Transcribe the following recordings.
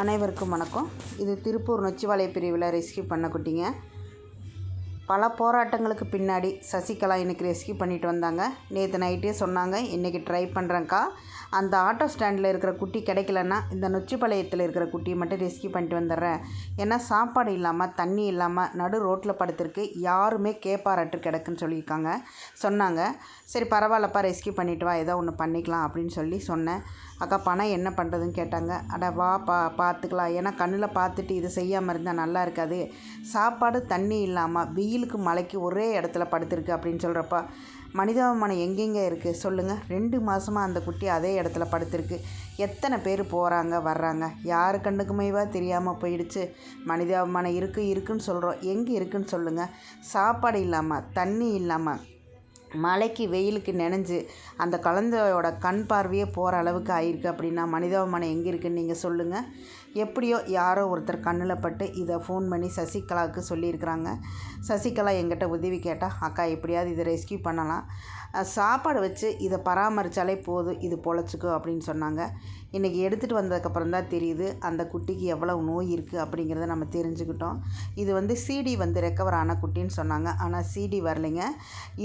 அனைவருக்கும் வணக்கம். இது திருப்பூர் நொச்சிவாளைய பிரிவில் ரெஸ்கியூ பண்ண குட்டிங்க. பல போராட்டங்களுக்கு பின்னாடி சசிகலா இன்றைக்கி ரெஸ்கியூ பண்ணிட்டு வந்தாங்க. நேற்று நைட்டே சொன்னாங்க இன்றைக்கி ட்ரை பண்ணுறேங்க்கா அந்த ஆட்டோ ஸ்டாண்டில் இருக்கிற குட்டி கிடைக்கலன்னா இந்த நொச்சிப்பாளையத்தில் இருக்கிற குட்டியை மட்டும் ரெஸ்கியூ பண்ணிட்டு வந்துடுறேன். ஏன்னா சாப்பாடு இல்லாமல் தண்ணி இல்லாமல் நடு ரோட்டில் படுத்திருக்கு. யாருமே கேப்பாரட்டு கிடக்குன்னு சொல்லியிருக்காங்க. சொன்னாங்க. சரி பரவாயில்லப்பா ரெஸ்கியூ பண்ணிட்டு வா. ஏதோ ஒன்று பண்ணிக்கலாம் அப்படின்னு சொல்லி சொன்னேன். அக்கா பணம் என்ன பண்ணுறதுன்னு கேட்டாங்க. அட வா பா பார்த்துக்கலாம் ஏன்னா கண்ணில் பார்த்துட்டு இது செய்யாமல் இருந்தால் நல்லா இருக்காது. சாப்பாடு தண்ணி இல்லாமல் வெயில் வெயிலுக்கு மழைக்கு ஒரே இடத்துல படுத்திருக்கு அப்படின்னு சொல்கிறப்ப மனிதாபிமானம் எங்கெங்கே இருக்குது சொல்லுங்கள் ரெண்டு மாதமாக அந்த குட்டி அதே இடத்துல படுத்திருக்கு. எத்தனை பேர் போகிறாங்க வர்றாங்க? யாரு கண்ணுக்குமேவா தெரியாமல் போயிடுச்சு. மனிதாபிமானம் இருக்குது இருக்குன்னு சொல்கிறோம் எங்கே இருக்குன்னு சொல்லுங்கள் சாப்பாடு இல்லாமல் தண்ணி இல்லாமல் மழைக்கு வெயிலுக்கு நனைஞ்சு அந்த குழந்தையோட கண் பார்வையே போகிற அளவுக்கு ஆயிருக்கு அப்படின்னா மனிதாபிமானம் எங்கே இருக்குன்னு நீங்கள் சொல்லுங்கள் எப்படியோ யாரோ ஒருத்தர் கண்ணில் பட்டு இதை ஃபோன் பண்ணி சசிகலாவுக்கு சொல்லியிருக்கிறாங்க. சசிகலா எங்கிட்ட உதவி கேட்டால் அக்கா எப்படியாவது இதை ரெஸ்கியூ பண்ணலாம். சாப்பாடு வச்சு இதை பராமரித்தாலே போதும் இது பொழைச்சிக்கோ அப்படின்னு சொன்னாங்க. இன்றைக்கி எடுத்துகிட்டு வந்ததுக்கப்புறம் தான் தெரியுது அந்த குட்டிக்கு எவ்வளவு நோய் இருக்குது அப்படிங்கிறத நம்ம தெரிஞ்சுக்கிட்டோம். இது வந்து சிடி வந்து ரெக்கவர் ஆன குட்டின்னு சொன்னாங்க. ஆனால் சிடி வரலைங்க.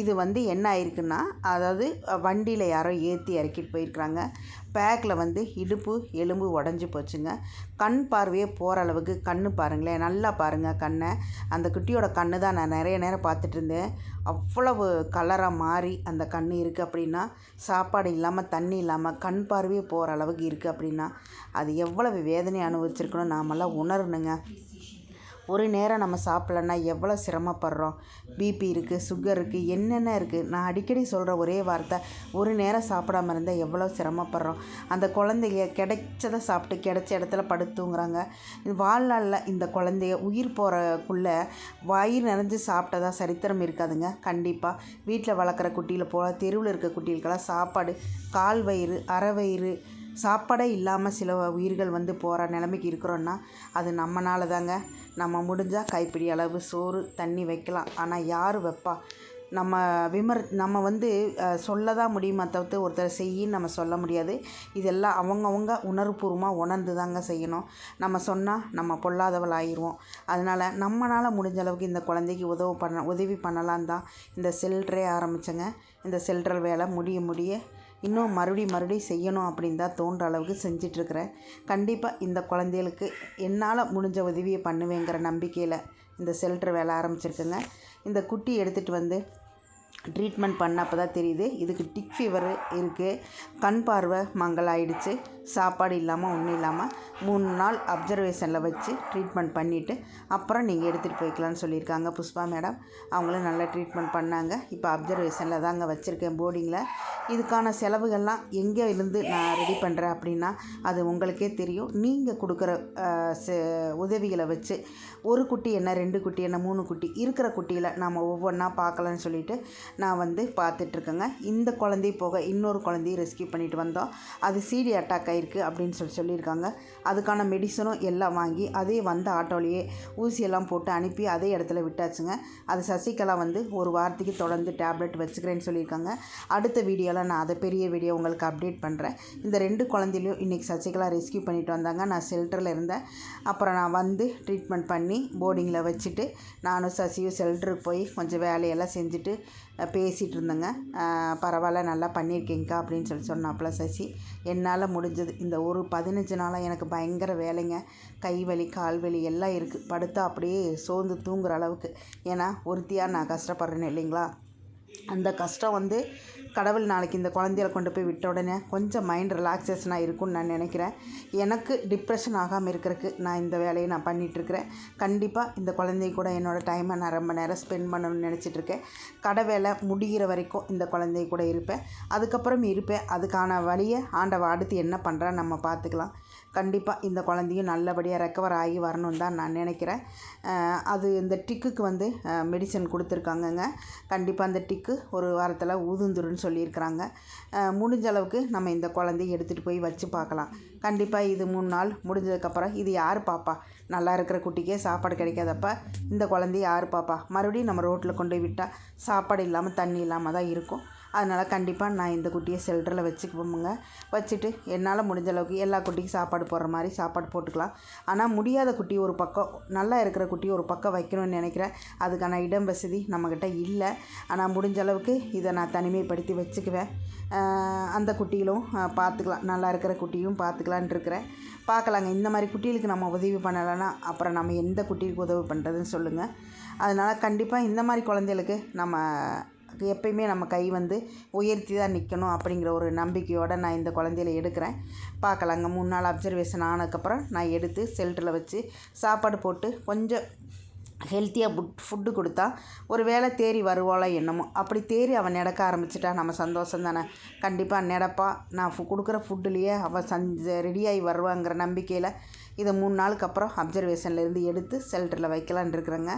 இது வந்து என்ன ஆயிருக்குன்னா அதாவது வண்டியில் யாரோ ஏற்றி இறக்கிட்டு போயிருக்கிறாங்க. பேக்கில் வந்து இடுப்பு எலும்பு உடஞ்சி போச்சுங்க. கண் பார்வையே போகிற அளவுக்கு கண் பாருங்களேன் நல்லா பாருங்கள் கண்ணை. அந்த குட்டியோட கண்ணு தான் நான் நிறைய நேரம் பார்த்துட்டு இருந்தேன். அவ்வளவு கலராக மாறி அந்த கண் இருக்குது அப்படின்னா சாப்பாடு இல்லாமல் தண்ணி இல்லாமல் கண் பார்வையே போகிற அளவுக்கு இருக்குது அப்படின்னா அது எவ்வளவு வேதனை அனுபவிச்சிருக்கணும் நாமெல்லாம் உணரணுங்க. ஒரு நேரம் நம்ம சாப்பிட்லன்னா எவ்வளோ சிரமப்படுறோம்? பிபி இருக்குது சுகர் இருக்குது என்னென்ன இருக்குது நான் அடிக்கடி சொல்கிற ஒரே வார்த்தை ஒரு நேரம் சாப்பிடாம இருந்தால் எவ்வளோ சிரமப்படுறோம்? அந்த குழந்தைங்க கிடைச்சதை சாப்பிட்டு கிடைச்ச இடத்துல படுத்துங்கிறாங்க வாழ்நாளில் இந்த குழந்தைய உயிர் போகிறக்குள்ளே வயிறு நிறைஞ்சு சாப்பிட்டதா சரித்திரம் இருக்காதுங்க. கண்டிப்பாக வீட்டில் வளர்க்குற குட்டியில் போல் தெருவில் இருக்க குட்டிகளுக்கெல்லாம் சாப்பாடு கால் வயிறு அரை வயிறு சாப்பாடே இல்லாமல் சில உயிர்கள் வந்து போகிற நிலைமைக்கு இருக்கிறோன்னா அது நம்மனால தாங்க நம்ம முடிஞ்சால் கைப்பிடி அளவு சோறு தண்ணி வைக்கலாம். ஆனால் யார் வைப்பா? நம்ம விமர் நம்ம வந்து சொல்ல தான் முடியுமா தவிர்த்து ஒருத்தர் செய்யின்னு நம்ம சொல்ல முடியாது. இதெல்லாம் அவங்கவுங்க உணர்வுபூர்வமாக உணர்ந்து தாங்க செய்யணும். நம்ம சொன்னால் நம்ம பொல்லாதவள் ஆயிடுவோம் அதனால் நம்மளால் முடிஞ்ச அளவுக்கு இந்த குழந்தைக்கு உதவு பண்ண உதவி பண்ணலான் தான் இந்த செல்ட்ரே ஆரம்பித்தேங்க இந்த செல்ட்ரல் வேலை முடிய முடிய இன்னும் மறுபடியும் மறுபடியும் செய்யணும் அப்படின்னு தான் தோன்ற அளவுக்கு செஞ்சிட்ருக்கிறேன். கண்டிப்பாக இந்த குழந்தைகளுக்கு என்னால் முடிஞ்ச உதவியை பண்ணுவேங்கிற நம்பிக்கையில் இந்த செல்டர் வேலை ஆரம்பிச்சிருக்குங்க. இந்த குட்டி எடுத்துகிட்டு வந்து ட்ரீட்மெண்ட் பண்ண அப்போ தான் தெரியுது. இதுக்கு டிக் ஃபீவர் இருக்குது கண் பார்வை மங்கலாயிடுச்சு. சாப்பாடு இல்லாமல் ஒன்றும் இல்லாமல் மூணு நாள் அப்சர்வேஷனில் வச்சு ட்ரீட்மெண்ட் பண்ணிவிட்டு அப்புறம் நீங்கள் எடுத்துகிட்டு போய்க்கலான்னு சொல்லியிருக்காங்க புஷ்பா மேடம் அவங்களும் நல்லா ட்ரீட்மெண்ட் பண்ணாங்க. இப்போ அப்சர்வேஷனில் தாங்க வச்சுருக்கேன் போர்டிங்கில் இதுக்கான செலவுகள்லாம் எங்கே இருந்து நான் ரெடி பண்ணுறேன் அப்படின்னா அது உங்களுக்கே தெரியும். நீங்கள் கொடுக்குற உதவிகளை வச்சு ஒரு குட்டி என்ன ரெண்டு குட்டி என்ன மூணு குட்டி இருக்கிற குட்டியில் நாம் ஒவ்வொன்றா பார்க்கலான்னு சொல்லிட்டு நான் வந்து பார்த்துட்ருக்கேங்க இந்த குழந்தை போக இன்னொரு குழந்தையை ரெஸ்கியூ பண்ணிட்டு வந்தோம். அது சீடி அட்டாக் ஆகிருக்கு அப்படின்னு சொல்லி சொல்லியிருக்காங்க. அதுக்கான மெடிசனும் எல்லாம் வாங்கி அதே வந்த ஆட்டோலேயே ஊசியெல்லாம் போட்டு அனுப்பி அதே இடத்துல விட்டாச்சுங்க. அது சசிகலா வந்து ஒரு வாரத்துக்கு தொடர்ந்து டேப்லெட் வச்சுக்கிறேன்னு சொல்லியிருக்காங்க. அடுத்த வீடியோவில் நான் அதை பெரிய வீடியோ உங்களுக்கு அப்டேட் பண்ணுறேன் இந்த ரெண்டு குழந்தையிலையும் இன்றைக்கி சசிகலா ரெஸ்கியூ பண்ணிட்டு வந்தாங்க. நான் ஷெல்டரில் இருந்தேன். அப்புறம் நான் வந்து ட்ரீட்மெண்ட் பண்ணி போர்டிங்கில் வச்சுட்டு நானும் சசியும் ஷெல்டருக்கு போய் கொஞ்சம் வேலையெல்லாம் செஞ்சுட்டு பேசிகிட்டு இருந்தேங்க. பரவாயில்ல நல்லா பண்ணியிருக்கீங்கக்கா அப்படின்னு சொல்லி சொன்னாப்புல சசி. என்னால் முடிஞ்சது இந்த ஒரு பதினஞ்சு நாளாக எனக்கு பயங்கர வேலைங்க. கை வலி கால் வலி எல்லாம் இருக்குது படுத்தா அப்படியே சோர்ந்து தூங்குற அளவுக்கு. ஏன்னா ஒருத்தியாக நான் கஷ்டப்படுறேன் இல்லைங்களா? அந்த கஷ்டம் வந்து கடவுள் நாளைக்கு இந்த குழந்தையில கொண்டு போய் விட்ட உடனே கொஞ்சம் மைண்ட் ரிலாக்ஸேஷனாக இருக்கும்னு நான் நினைக்கிறேன். எனக்கு டிப்ரெஷன் ஆகாமல் இருக்கிறதுக்கு நான் இந்த வேலையை நான் பண்ணிகிட்ருக்கிறேன் கண்டிப்பாக இந்த குழந்தை கூட என்னோடய டைமை நான் ரொம்ப நேரம் ஸ்பெண்ட் பண்ணணும்னு நினச்சிட்ருக்கேன் கடை வேலை முடிகிற வரைக்கும் இந்த குழந்தை கூட இருப்பேன். அதுக்கப்புறம் இருப்பேன். அதுக்கான வழியை ஆண்டவ அடுத்து என்ன பண்ணுறான்னு நம்ம பார்த்துக்கலாம். கண்டிப்பாக இந்த குழந்தையும் நல்லபடியாக ரெக்கவர் ஆகி வரணும்னு தான் நான் நினைக்கிறேன். அது இந்த டிக்குக்கு வந்து மெடிசன் கொடுத்துருக்காங்கங்க. கண்டிப்பாக அந்த டிக்கு ஒரு வாரத்தில் ஊதுந்துருன்னு சொல்லியிருக்கிறாங்க. முடிஞ்ச அளவுக்கு நம்ம இந்த குழந்தைய எடுத்துகிட்டு போய் வச்சு பார்க்கலாம். கண்டிப்பாக இது மூணு நாள் முடிஞ்சதுக்கப்புறம் இது யார் பாப்பா? நல்லா இருக்கிற குட்டிக்கே சாப்பாடு கிடைக்காதப்ப இந்த குழந்தைய யார் பாப்பா? மறுபடியும் நம்ம ரோட்டில் கொண்டு போய் விட்டால் சாப்பாடு இல்லாமல் தண்ணி இல்லாமல் தான் இருக்கும். அதனால் கண்டிப்பாக நான் இந்த குட்டியை ஷெல்டரில் வச்சுக்குவோமுங்க. வச்சுட்டு என்னால் முடிஞ்ச அளவுக்கு எல்லா குட்டிக்கும் சாப்பாடு போடுற மாதிரி சாப்பாடு போட்டுக்கலாம். ஆனால் முடியாத குட்டி ஒரு பக்கம் நல்லா இருக்கிற குட்டி ஒரு பக்கம் வைக்கணும்னு நினைக்கிறேன். அதுக்கான இடம் வசதி நம்மக்கிட்ட இல்லை. ஆனால் முடிஞ்ச அளவுக்கு இதை நான் தனிமைப்படுத்தி வச்சுக்குவேன். அந்த குட்டிகளும் பார்த்துக்கலாம் நல்லா இருக்கிற குட்டியும் பார்த்துக்கலான் இருக்கிறேன். பார்க்கலாங்க இந்த மாதிரி குட்டிகளுக்கு நம்ம உதவி பண்ணலைன்னா அப்புறம் நம்ம எந்த குட்டிகளுக்கு உதவி பண்ணுறதுன்னு சொல்லுங்கள் அதனால் கண்டிப்பாக இந்த மாதிரி குழந்தைகளுக்கு நம்ம எப்பயுமே நம்ம கை வந்து உயர்த்தி தான் நிற்கணும் அப்படிங்கிற ஒரு நம்பிக்கையோடு நான் இந்த குழந்தையில எடுக்கிறேன். பார்க்கலாங்க. மூணு நாள் அப்சர்வேஷன் ஆனதுக்கப்புறம் நான் எடுத்து செல்டரில் வச்சு சாப்பாடு போட்டு கொஞ்சம் ஹெல்த்தியாக புட் ஃபுட்டு கொடுத்தா ஒரு வேளை தேறி வருவாளோ என்னமோ. அப்படி தேறி அவன் நடக்க ஆரம்பிச்சிட்டா நம்ம சந்தோஷம் தானே. கண்டிப்பாக நடப்பா. நான் ஃபு கொடுக்குற ஃபுட்டுலேயே அவள் சஞ்ச ரெடியாகி வருவாங்கிற நம்பிக்கையில் இதை மூணு நாளுக்கு அப்புறம் அப்சர்வேஷன்லேருந்து எடுத்து செல்டரில் வைக்கலான் இருக்கிறேங்க.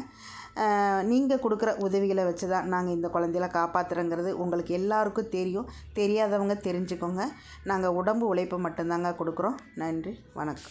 நீங்கள் கொடுக்குற உதவிகளை வச்சு தான் நாங்கள் இந்த குழந்தையில காப்பாற்றுறோங்கிறது உங்களுக்கு எல்லாருக்கும் தெரியும். தெரியாதவங்க தெரிஞ்சுக்கோங்க. நாங்கள் உடம்பு உழைப்பு மட்டும்தாங்க கொடுக்குறோம். நன்றி. வணக்கம்.